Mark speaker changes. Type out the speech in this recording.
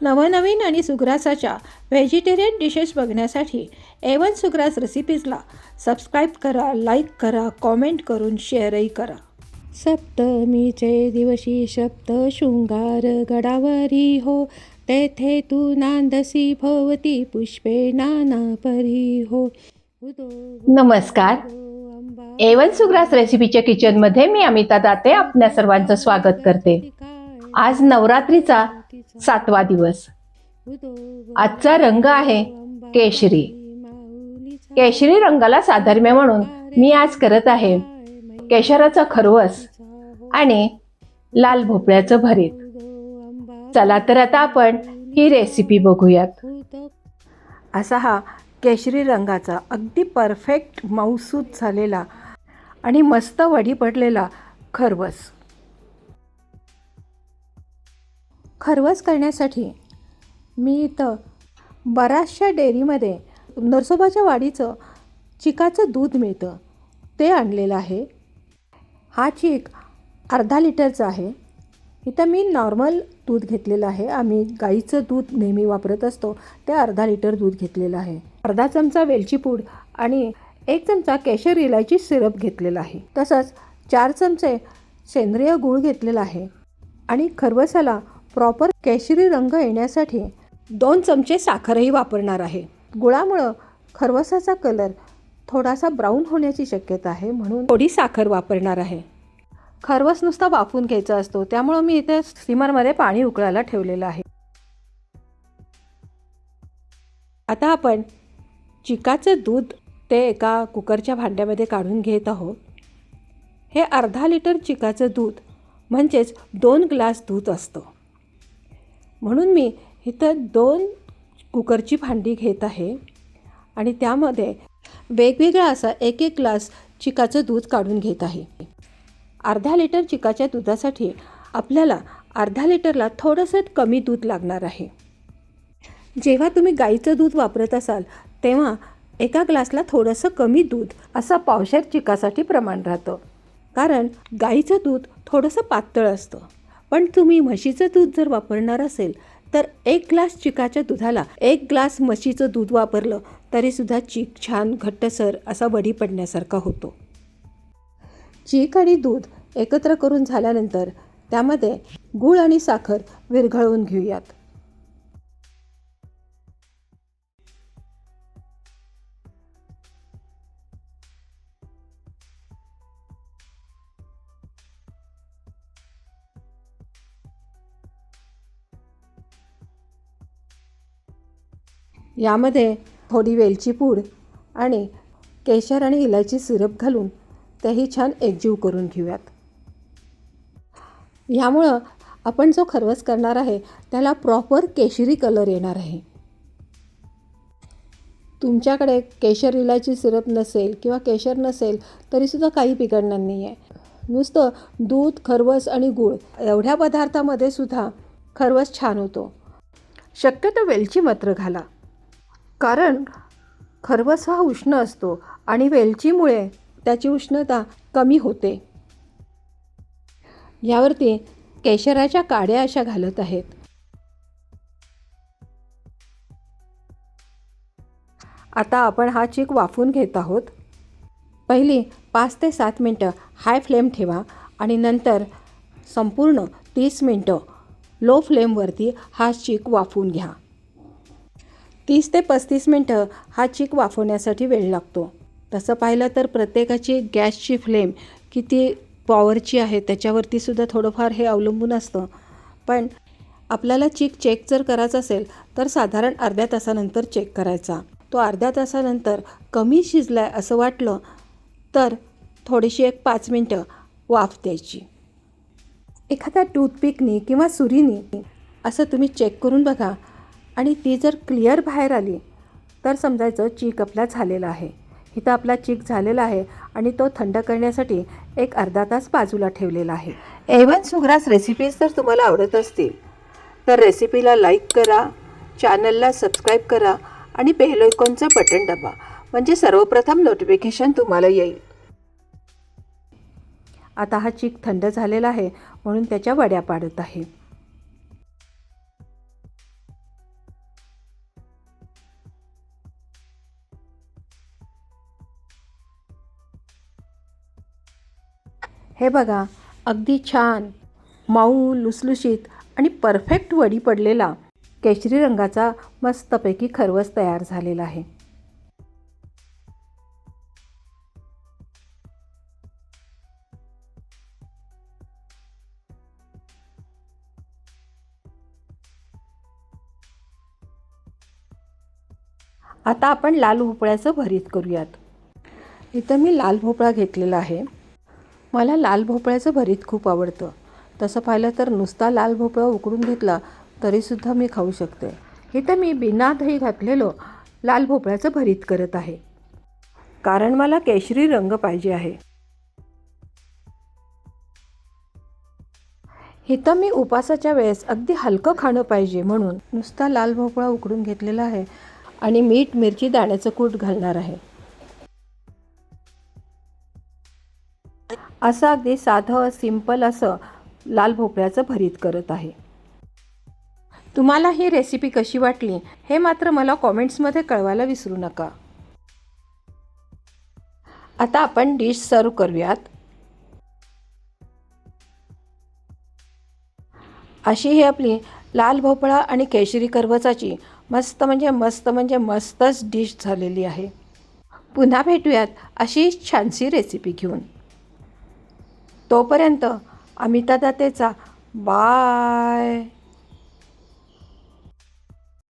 Speaker 1: नवनवीन आणि सुग्रासाच्या व्हेजिटेरियन डिशेस बघण्यासाठी एवन सुग्रास रेसिपीजला सबस्क्राईब करा लाईक करा कॉमेंट करून शेअरही करा. सप्तमीचे दिवशी सप्त शृंगार गडावरी हो तेथे तू नांदसी भोवती पुष्पे नाना परी हो.
Speaker 2: नमस्कार. एवन सुग्रास रेसिपीच्या किचनमध्ये मी अमिता दाते आपल्या सर्वांचं स्वागत करते. आज नवरात्रीचा सातवा दिवस. आजचा रंग आहे केशरी. केशरी रंगाला साधर्म्य म्हणून मी आज करत आहे. केशराचा खरवस आणि लाल भोपळ्याचं भरीत. चला तर आता आपण ही रेसिपी बघूयात.
Speaker 1: असा हा केशरी रंगाचा अगदी परफेक्ट मऊसूत झालेला आणि मस्त वडी पडलेला खरवस. खरवस करण्यासाठी मी इथं बऱ्याचशा डेअरीमध्ये नरसोबाच्या वाडीचं चिकाचं दूध मिळतं. ते आणलेलं आहे. हा चीक अर्धा लिटरचा आहे. इथं मी नॉर्मल दूध घेतलेलं आहे. आम्ही गाईचं दूध नेहमी वापरत असतो. ते अर्धा लिटर दूध घेतलेलं आहे. अर्धा चमचा वेलची पूड आणि एक चमचा केशर इलायची सिरप घेतलेला आहे. तसंच चार चमचे सेंद्रिय गूळ घेतलेला आहे. आणि खरवसाला प्रॉपर केशरी रंग येण्यासाठी दोन चमचे साखरही वापरणार आहे. गुळामुळं खरवसाचा कलर थोडासा ब्राऊन होण्याची शक्यता आहे म्हणून थोडी साखर वापरणार आहे. खरवस नुसता वाफून घ्यायचा असतो त्यामुळं मी इथे स्टीमरमध्ये पाणी उकळायला ठेवलेलं आहे. आता आपण चिकाचं दूध ते एका कुकरच्या भांड्यामध्ये काढून घेत आहोत. हे अर्धा लिटर चिकाचं दूध म्हणजेच दोन ग्लास दूध असतं. म्हणून मी इथं दोन कुकरची भांडी घेत आहे. आणि त्यामध्ये वेगवेगळा असा एक एक ग्लास चिकाचं दूध काढून घेत आहे. अर्धा लिटर चिकाच्या दुधासाठी आपल्याला अर्धा लिटरला थोडंसं कमी दूध लागणार आहे. जेव्हा तुम्ही गाईचं दूध वापरत असाल तेव्हा एका ग्लासला थोडंसं कमी दूध असं पावशेर चिकासाठी प्रमाण राहतं. कारण गाईचं दूध थोडंसं पातळ असतं. पण तुम्ही म्हशीचं दूध जर वापरणार असेल तर एक ग्लास चिकाच्या दुधाला एक ग्लास म्हशीचं दूध वापरलं तरीसुद्धा चीक छान घट्टसर असा वडी पडण्यासारखा होतो. चीक आणि दूध एकत्र करून झाल्यानंतर त्यामध्ये गूळ आणि साखर विरघळवून घेऊयात. यामध्ये थोडी वेलची पूड आणि केशर आणि इलायची सिरप घालून तेही छान एकजीव करून घेऊयात. यामुळं आपण जो खरवस करणार आहे त्याला प्रॉपर केशरी कलर येणार आहे. तुमच्याकडे केशर इलायची सिरप नसेल किंवा केशर नसेल तरीसुद्धा काही बिघडणार नाही आहे नुसतं दूध खरवस आणि गूळ एवढ्या पदार्थामध्ये सुद्धा खरवस छान होतो. शक्यतो वेलची मात्र घाला. कारण खरवस हा उष्ण असतो आणि वेलचीमुळे त्याची उष्णता कमी होते. यावरती केशराच्या काड्या अशा घालत आहेत. आता आपण हा चीक वाफून घेत आहोत. पहिली पाच ते सात मिनटं हाय फ्लेम ठेवा आणि नंतर संपूर्ण तीस मिनटं लो फ्लेमवरती हा चीक वाफून घ्या. तीस ते पस्तीस मिनटं हा चीक वाफवण्यासाठी वेळ लागतो. तसं पाहिलं तर प्रत्येकाची गॅसची फ्लेम किती पॉवरची आहे त्याच्यावरती सुद्धा थोडंफार हे अवलंबून असतं. पण आपल्याला चीक चेक जर करायचा असेल तर साधारण अर्ध्या तासानंतर चेक करायचा. तो अर्ध्या तासानंतर कमी शिजला आहे असं वाटलं तर थोडीशी एक पाच मिनटं वाफ द्यायची. एखाद्या टूथपिकनी किंवा सुरीनी असं तुम्ही चेक करून बघा. आणि ती जर क्लिअर बाहेर आली तर समजायचं चीक आपला झालेला आहे. इथं आपला चीक झालेला आहे आणि तो थंड करण्यासाठी एक अर्धा तास बाजूला ठेवलेला आहे. एवन सुग्रास रेसिपीज जर तुम्हाला आवडत असतील तर रेसिपीला लाईक करा चॅनलला सबस्क्राईब करा आणि बेल आयकॉनचं बटन दाबा. म्हणजे सर्वप्रथम नोटिफिकेशन तुम्हाला येईल. आता हा चीक थंड झालेला आहे म्हणून त्याच्या वड्या पाडत आहे. हे बघा अगदी छान. मऊ लुसलुशीत आणि परफेक्ट वडी पडलेला केशरी रंगाचा मस्तपैकी खरवस तयार झालेला आहे. आता आपण लाल भोपळ्याचं भरीत करूयात. इथं मी लाल भोपळा घेतलेला आहे. मला लाल भोपळ्याचं भरीत खूप आवडतं. तसं पाहिलं तर नुसता लाल भोपळा उकडून घेतला तरीसुद्धा मी खाऊ शकते. हे तर मी बिना दही घातलेलं लाल भोपळ्याचं भरीत करत आहे. कारण मला केशरी रंग पाहिजे आहे. हे तर मी उपासाच्या वेळेस अगदी हलकं खाणं पाहिजे म्हणून नुसता लाल भोपळा उकडून घेतलेला आहे आणि मीठ मिरची दाण्याचं कूट घालणार आहे. असं अगदी साधं सिंपल असं लाल भोपळ्याचं भरीत करत आहे. तुम्हाला ही रेसिपी कशी वाटली हे मात्र मला कॉमेंट्समध्ये कळवायला विसरू नका. आता आपण डिश सर्व करूयात. अशी ही आपली लाल भोपळा आणि केशरी करवचाची मस्त म्हणजे मस्त म्हणजे मस्तच डिश झालेली आहे. पुन्हा भेटूयात अशी छानशी रेसिपी घेऊन. तोपर्यंत अमिता दातेचा बाय.